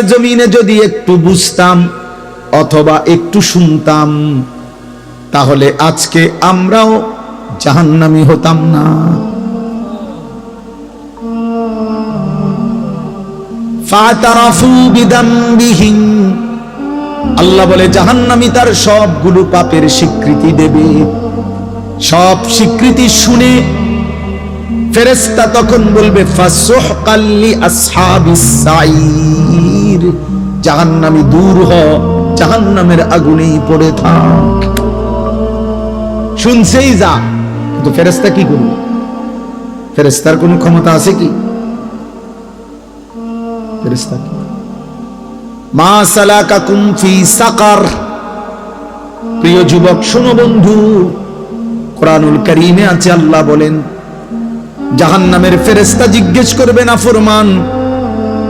জমিনে যদি একটু বুঝতাম অথবা একটু শুনতাম, তাহলে আজকে আমরাও জাহান্নামি হতাম না। আল্লাহ বলে, জাহান্নামি তার সবগুলো পাপের স্বীকৃতি দেবে। সব স্বীকৃতি শুনে ফেরেস্তা তখন বলবে, ফাসুহকাল্লি আসহাবিস সাইর জাহান্নামী দূর হ, জাহান্নামের আগুনেই পড়ে থাক। শুনছেই যা, কিন্তু ফেরেস্তা কি করবে? ফেরেস্তার কোন ক্ষমতা আছে কি? সাকার। প্রিয় যুবক, শোনো বন্ধু, কোরআনুল আছে আল্লাহ বলেন, জাহান্নামের ফেরেস্তা জিজ্ঞেস করবে না ফরমান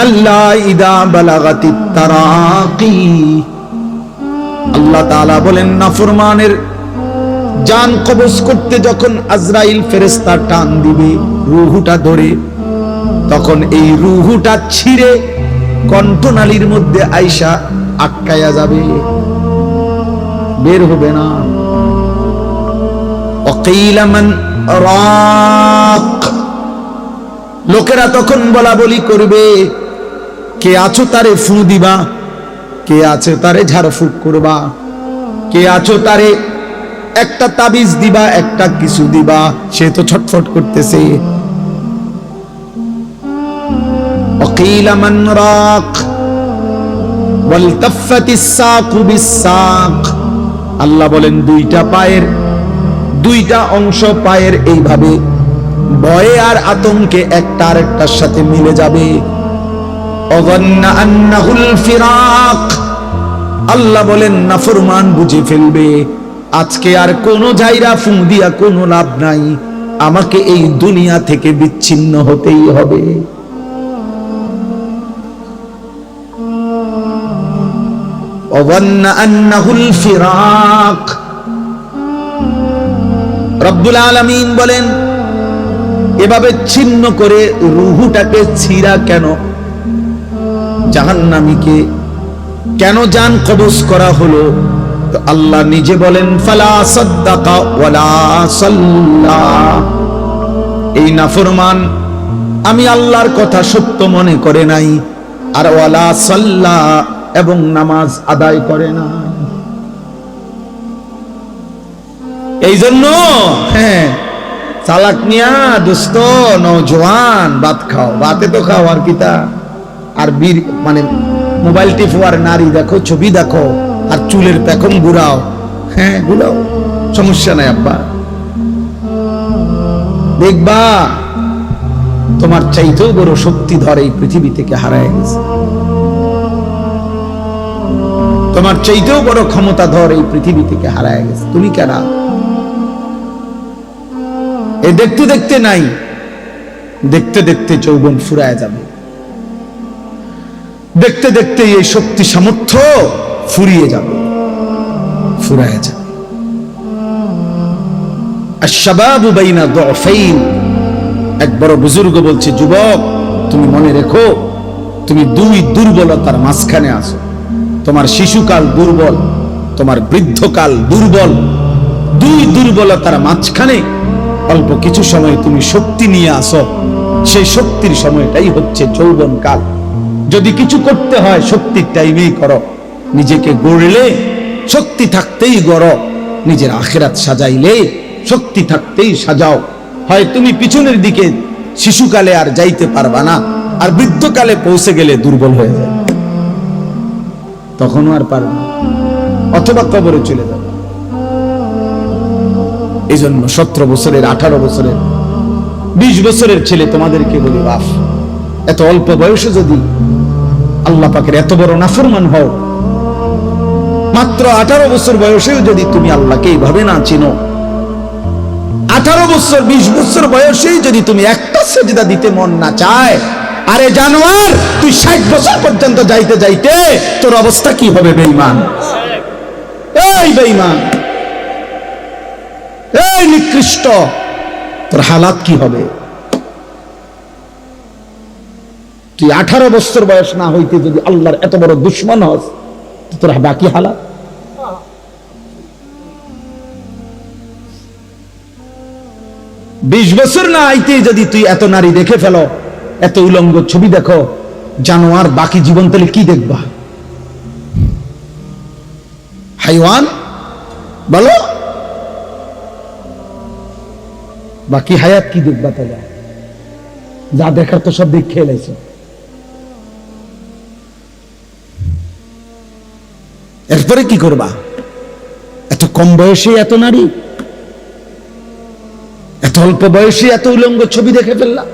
আল্লাহ বলেন, নাফরমানের জান কবজ করতে যখন আজরাইল ফেরেস্তা টান দিবে, রুহুটা ধরে, তখন এই রুহুটা ছিঁড়ে কণ্ঠনালীর মধ্যে আইসা আটকায়া যাবে। বের হবে না। অকিলা রাক। লোকেরা তখন বলা বলি করবে কে আছো তারে ফু দিবা কে আছে তারে ঝাড়ফুঁক করবা কে আছো তারে একটা তাবিজ দিবা একটা কিছু দিবা সে তো ছটফট করতেছে وقيل من راق والتفت الساق بالساق আল্লাহ বলেন দুইটা পায়ের দুইটা অংশ পায়ের এইভাবে ভয়ে আর আতঙ্কে একটা আরেকটার সাথে মিলে যাবে অগন্না আন্নাহুল ফিরাক আল্লাহ বলেন নাফরমান বুঝে ফেলবে। আজকে আর জায়রা দিয়া কোনো লাভ নাই। আমাকে এই দুনিয়া থেকে বিচ্ছিন্ন হতেই হবে। আলমিন বলেন, এভাবে ছিন্ন করে রুহুটাকে ছিঁড়া কেন জাহান্নামীকে কেন জান কবজ করা হলো? তো আল্লাহ নিজে বলেন, ফালা সাদ্দাকা ওয়ালা সাল্লা। এই নাফরমান আমি আল্লাহর কথা সত্য মনে করে নাই, আর ওয়ালা সাল্লা এবং নামাজ আদায় করে না এই জন্য হ্যাঁ চালাক নিয়া দোস্ত নজওয়ান ভাত খাও। ভাতে তো খাও আর কিতা আর বীর মানে মোবাইল টিপো নারী দেখো, ছবি দেখো, আর চুলের পেখম ঘুরাও। হ্যাঁ ঘুরাও। সমস্যা নাই আব্বা। দেখবা, তোমার চাইতেও বড় শক্তিধর এই পৃথিবী থেকে হারায় গেছে। তোমার চাইতেও বড় ক্ষমতা ধর এই পৃথিবী থেকে হারায় গেছে। তুমি কেন? এ দেখতে দেখতে নাই, দেখতে দেখতে যৌবন ফুরায় যাবে। দেখতে দেখতে এই শক্তি সামর্থ্য ফুরিয়ে যাবে। ফুরায় যাবে। এক বড় বুজুর্গ বলছে, যুবক, তুমি মনে রেখো, তুমি দুই দুর্বলতার মাঝখানে আসো তোমার শিশুকাল দুর্বল, তোমার বৃদ্ধকাল দুর্বল। দুই দুর্বলতার মাঝখানে অল্প কিছু সময় তুমি শক্তি নিয়ে আসো সেই শক্তির সময়টাই হচ্ছে যৌবন কাল যদি কিছু করতে হয় শক্তির টাইমেই করো। নিজেকে গড়লে শক্তি থাকতেই গড়। নিজের আখেরাত সাজাইলে শক্তি থাকতেই সাজাও। হয় তুমি পিছনের দিকে শিশুকালে আর যাইতে পারবা না, আর বৃদ্ধকালে পৌঁছে গেলে দুর্বল হয়ে যায়। তখনও আর পারবে অথবা কবরে চলে যাবে। এই জন্য সতেরো বছরের, আঠারো বছরের, বিশ বছরের ছেলে তোমাদেরকে বলি বাপ এত অল্প বয়সে যদি পাকের এত বড় নাফরমান হও। মাত্র আঠারো বছর বয়সেও যদি তুমি আল্লাহকে এইভাবে না চিনো, আঠারো বছর, বিশ বছর বয়সেই যদি তুমি একটা সেজদা দিতে মন না চায়, আরে জানোয়ার, তুই ষাট বছর পর্যন্ত যাইতে যাইতে তোর অবস্থা কি হবে বেইমান এই বেইমান এই নিকৃষ্ট, তোর হালাত কি হবে? তুই আঠারো বছর বয়স না হইতে যদি আল্লাহর এত বড় দুশ্মন হস তোর বাকি হালাত বিশ বছর না আইতে যদি তুই এত নারী দেখে ফেলো, এত উলঙ্গ ছবি দেখো জানোয়ার বাকি জীবন তাহলে কি দেখবা? হাইওয়ান? বলো। বাকি হায়াত কি দেখবা তাহলে? যা দেখার তো সব দেখে এলাইছো এরপরে কি করবা? এত কম বয়সে এত নারী? এত অল্প বয়সে এত উলঙ্গ ছবি দেখে ফেললাম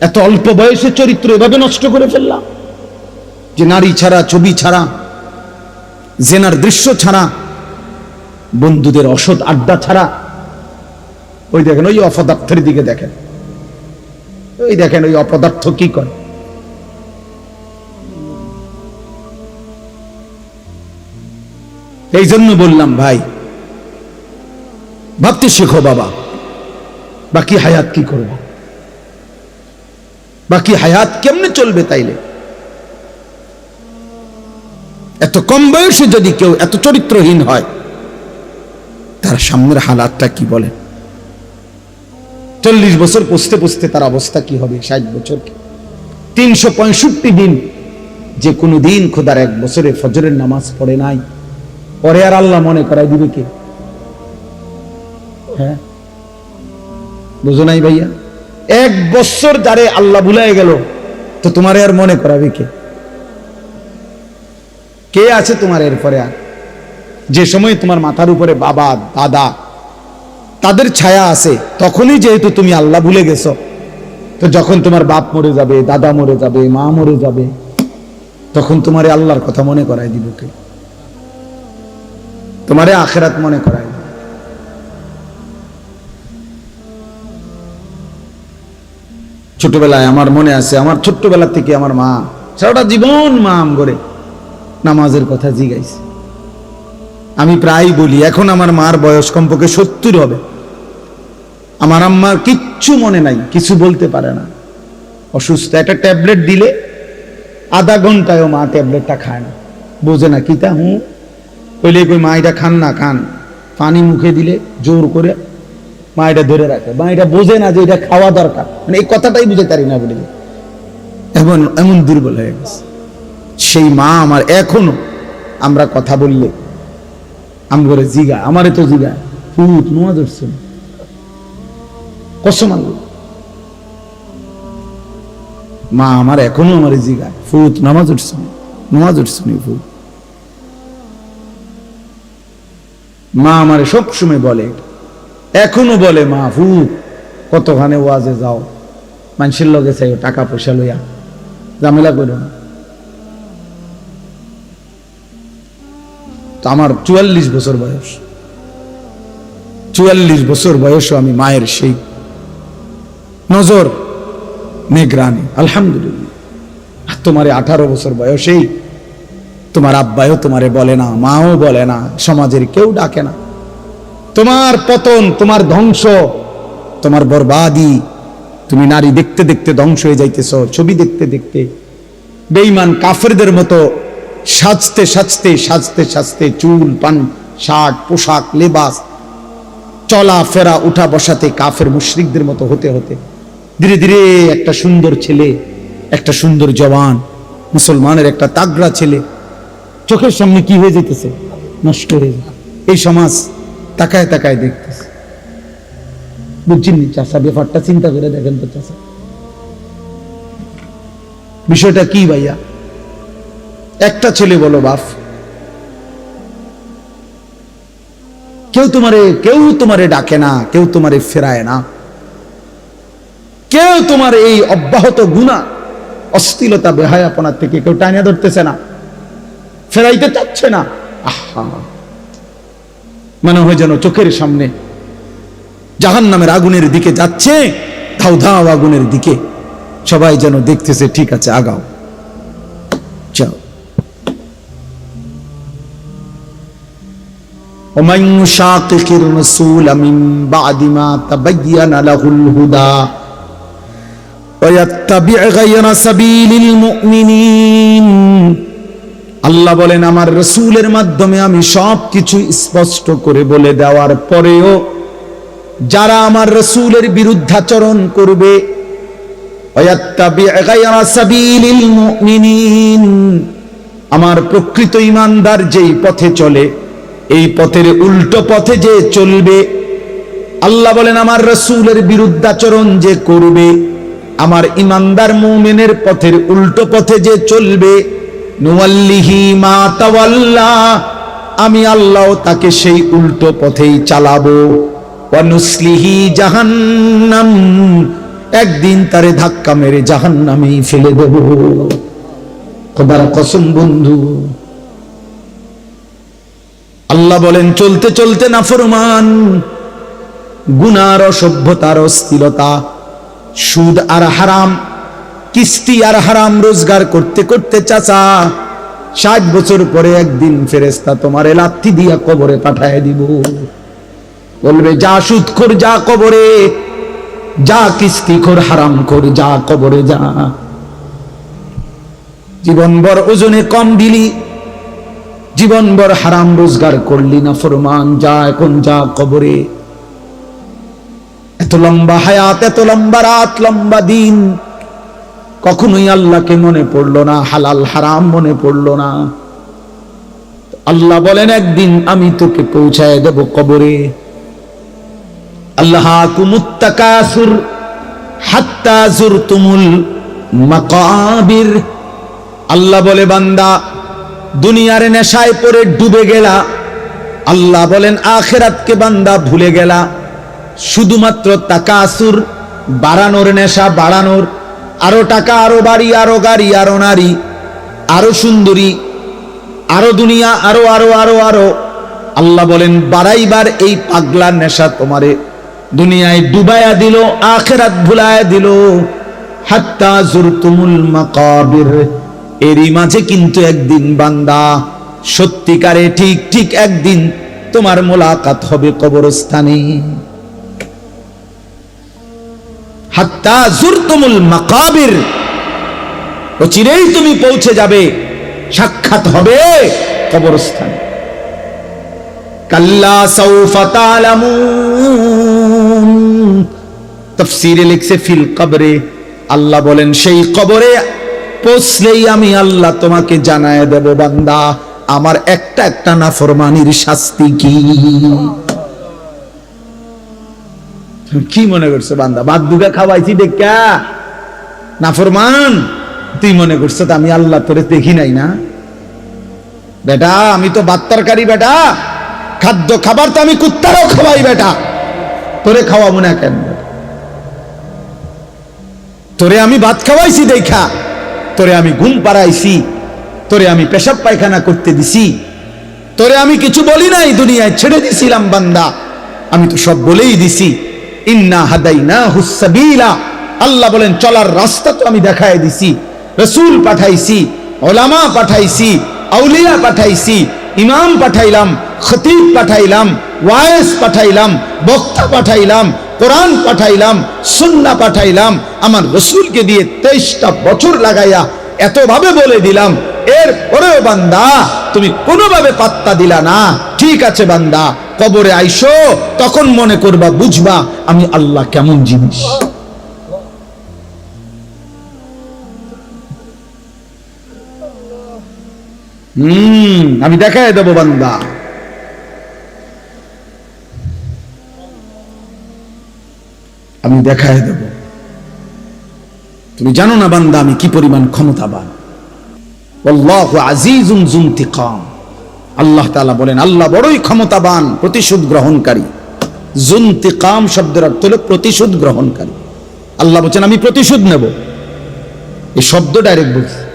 এত অল্প বয়সে চরিত্র এভাবে নষ্ট করে ফেললাম যে নারী ছাড়া, ছবি ছাড়া, জেনার দৃশ্য ছাড়া, বন্ধুদের অসৎ আড্ডা ছাড়া, ওই দেখেন ওই অপদার্থের দিকে দেখেন। ওই দেখেন ওই অপদার্থ কি করে? এই জন্য বললাম, ভাই, ভাবতে শেখো বাবা, বাকি হায়াত কি করব? বাকি হায়াত কেমনে চলবে তাইলে? এত কম বয়সে যদি কেউ এত চরিত্রহীন হয়, তার সামনের হালাতটা কি বলে চল্লিশ বছর পুষতে পুষতে তার অবস্থা কি হবে? ষাট বছর তিনশো পঁয়ষট্টি দিন, যে কোনো দিন খোদার এক বছরে ফজরের নামাজ পড়ে নাই। পরে আর আল্লাহ মনে করাই দিবে কে? হ্যাঁ? বুঝো নাই ভাইয়া? এক বছর যারে আল্লাহ ভুলাই গেল, তো তোমারে আর মনে করাবে কে? কে আছে তোমার এরপরে আর? যে সময় তোমার মাথার উপরে বাবা, দাদা, তাদের ছায়া আছে, তখনই যেহেতু তুমি আল্লাহ ভুলে গেছো, তো যখন তোমার বাপ মরে যাবে, দাদা মরে যাবে, মা মরে যাবে, তখন তোমার আল্লাহর কথা মনে করাই দিব কে? তোমারে আখেরাত মনে করাই। ছোটবেলায় আমার মনে আছে, আমার ছোট্টবেলা থেকে আমার মা, সারাটা জীবন মা আম করে নামাজের কথা জিগাইছে। আমি প্রায় বলি, এখন আমার মার বয়স কমপক্ষে সত্তর হবে। আমার আম্মার কিচ্ছু মনে নাই, কিছু বলতে পারে না। অসুস্থ, একটা ট্যাবলেট দিলে আধা ঘন্টায়ও মা ট্যাবলেটটা খায় না। বোঝে না কিতা হুঁ? কইলে কই মা এটা খান না, খান। পানি মুখে দিলে জোর করে মা এটা ধরে রাখে। মা এটা বোঝে না যে এটা খাওয়া দরকার। মানে এই কথাটাই বুঝে পারি না বলে। এমন এমন দুর্বল হয়ে গেছে। সেই মা আমার এখনও আমরা কথা বললে, আমি করে জিগা, আমারে তো জিগা। ফুট নোয়া ধরছে। কসম আল্লাহ। মা আমার এখনও আমার জিগা ফুত নামাজ উঠছে নামাজ উঠছে না মা আমারে সবসময় বলে, এখনও বলে মা ফুট কতখানে ওয়াজে যাও? মানুষের লগে চাই টাকা পয়সা লইয়া। ঝামেলা করো না। আমার চুয়াল্লিশ বছর বয়স। চুয়াল্লিশ বছর বয়সও আমি মায়ের সেই নজর, নেগ্রানি। আলহামদুলিল্লাহ। তোমার আঠারো বছর বয়সেই তোমার আব্বায়ও তোমারে বলে না, মাও বলে না, সমাজের কেউ ডাকে না। তোমার পতন, তোমার ধ্বংস, তোমার বরবাদি, তুমি নারী দেখতে দেখতে ধ্বংস হয়ে যাইতেছ, ছবি দেখতে দেখতে। বেঈমান কাফেরদের মতো সাজতে সাজতে সাজতে সাজতে চুল, পান, শার্ট, পোশাক, লেবাস চলা ফেরা উঠা বসাতে কাফের মুশরিকদের মতো হতে হতে। ধীরে ধীরে একটা সুন্দর ছেলে, একটা সুন্দর জওয়ান, মুসলমানের একটা তাগড়া ছেলে চোখের সামনে কি হয়ে যেতেছে নষ্ট হয়ে এই সমাজ তাকায় তাকায় দেখতেছে। বুঝছেন নি চাষা ব্যাপারটা চিন্তা করে দেখেন তো চাষা বিষয়টা কি ভাইয়া? একটা ছেলে বলো বাপ। কেউ তোমারে কেউ তোমারে ডাকে না, কেউ তোমারে ফেরায় না। কেউ তোমার এই অব্যাহত গুণা, অস্থিলতা বেহায়াপনার থেকে কেউ টানিয়া ধরতেছে না। ফেরাইতে চাচ্ছে না আহা মনে হয় যেন চোখের সামনে জাহান নামের আগুনের দিকে যাচ্ছে ধাও ধাও আগুনের দিকে সবাই যেন দেখতেছে ঠিক আছে আগাও যাও ومن يشاقق الرسول من بعد ما تبين له الهدى ويتبع غير سبيل المؤمنين আল্লাহ বলেন, আমার রসুলের মাধ্যমে আমি সব কিছু স্পষ্ট করে বলে দেওয়ার পরেও যারা আমার রসুলের বিরুদ্ধাচরণ করবে আমার প্রকৃত ইমানদার যেই পথে চলে, এই পথের উল্টো পথে যে চলবে, আল্লাহ বলেন, আমার রসুলের বিরুদ্ধাচরণ যে করবে, আমার ইমানদার মৌমেনের পথের উল্টো পথে যে চলবে আমি আল্লাহ তাকে সেই উল্টো পথেই চালাবো। জাহান্নাম, একদিন তারে ধাক্কা মেরে জাহান্নামেই ফেলে দেব। খোদার কসম বন্ধু, আল্লাহ বলেন, চলতে চলতে না ফরমান গুনার অসভ্যতার অস্থিরতা, সুদ আর হারাম কিস্তি আর হারাম রোজগার করতে করতে চাচা, ষাট বছর পরে একদিন ফেরেস্তা তোমার লাথি দিয়া কবরে পাঠায় দিব। বলবে, যা সুদ খোর যা কবরে, যা কিস্তি খোর হারাম খোর যা কবরে যা। জীবনভর ওজনে কম দিলি, জীবনভর হারাম রোজগার করলি না, ফরমান, যা এখন যা কবরে। এত লম্বা হায়াত, এত লম্বা রাত, লম্বা দিন কখনোই আল্লাহকে মনে পড়ল না, হালাল হারাম মনে পড়ল না। আল্লাহ বলেন, একদিন আমি তোকে পৌঁছায় দেব কবরে। আল্লাহ কুমুত্তাকাসুর হাত্তা জুরতুমুল মাকাবির। আল্লাহ বলে, বান্দা, দুনিয়ার নেশায় পড়ে ডুবে গেলা। আল্লাহ বলেন, আখেরাতকে বান্দা ভুলে গেলা। শুধুমাত্র তাকাসুর বাড়ানোর নেশা বাড়ানোর আরও টাকা, আরও বাড়ি, আরও গাড়ি, আরও নারী, আরও সুন্দরী, আরও দুনিয়া, আরও আরও আরও আরও। আল্লাহ বলেন, বাড়াইবার এই পাগলার নেশা তোমারে দুনিয়ায় ডুবায়া দিল, আখেরাত ভুলায়া দিল। হাত্তা জুরতুমুল মাকাবির। এরই মাঝে কিন্তু একদিন বান্দা, সত্যিকারে ঠিক ঠিক একদিন তোমার মোলাকাত হবে কবরস্থানে। হাত্তা জুরতুমুল মাকাবির। ও চিরেই তুমি পৌঁছে যাবে, সাক্ষাৎ হবে কবরস্থানে। কাল্লা সাউফা তালামুন। তাফসীরে লিখছে, ফিল কবরে। আল্লাহ বলেন, সেই কবরে পৌঁছলেই আমি আল্লাহ তোমাকে জানায় দেব, বান্দা। আমার একটা একটা নাফরমানির শাস্তি কি? কি মনে করছ বান্দা? বাদ দুগা খাওয়াইছি দেখা। নাফরমান তুই মনে করছ আমি আল্লাহ তোরে দেখি নাই না? বেটা, আমি তো বাত্তারকারী বেটা। খাদ্য খাবার তো আমি কুত্তারও খাওয়াই বেটা। তোরে খাওয়াবো না কেন? তোরে আমি ভাত খাওয়াইছি দেখা। তোরে আমি ঘুম পাড়াইছি। তোরে আমি পেশাব পায়খানা করতে দিছি। তোরে আমি কিছু বলি নাই দুনিয়ায়। ছেড়ে দিছিলাম বান্দা। আমি তো সব বলেই দিছি। ইন্না হাদাইনা হুসাবিলা আল্লাহ বলেন, চলার রাস্তা তো আমি দেখায় দিছি, রসুল পাঠাইছি ওলামা পাঠাইছি, আউলিয়া পাঠাইছি, ইমাম পাঠাইলাম, খতিব পাঠাইলাম, ওয়ায়েস পাঠাইলাম, বক্তা পাঠাইলাম, কোরআন পাঠাইলাম সুন্না পাঠাইলাম, আমার রসুলকে দিয়ে তেইশটা বছর লাগাইয়া এতভাবে বলে দিলাম এর পরেও বান্দা, তুমি কোনোভাবে পাত্তা দিলা না। ঠিক আছে বান্দা কবরে আইসো, তখন মনে করবা, বুঝবা আমি আল্লাহ কেমন জিনিস। আমি দেখায় দেবো বান্দা। আমি দেখায় দেব। তুমি জানো না বান্দা আমি কি পরিমাণ ক্ষমতাবান। আল্লাহু আজিজুন জুনতিকাম। আল্লাহ তালা বলেন, আল্লাহ বড়ই ক্ষমতাবান, প্রতিশোধ গ্রহণকারী। জুনতিকাম শব্দের অর্থ হল প্রতিশোধ গ্রহণকারী। আল্লাহ বলছেন, আমি প্রতিশোধ নেব। এই শব্দ ডাইরেক্ট বলছে।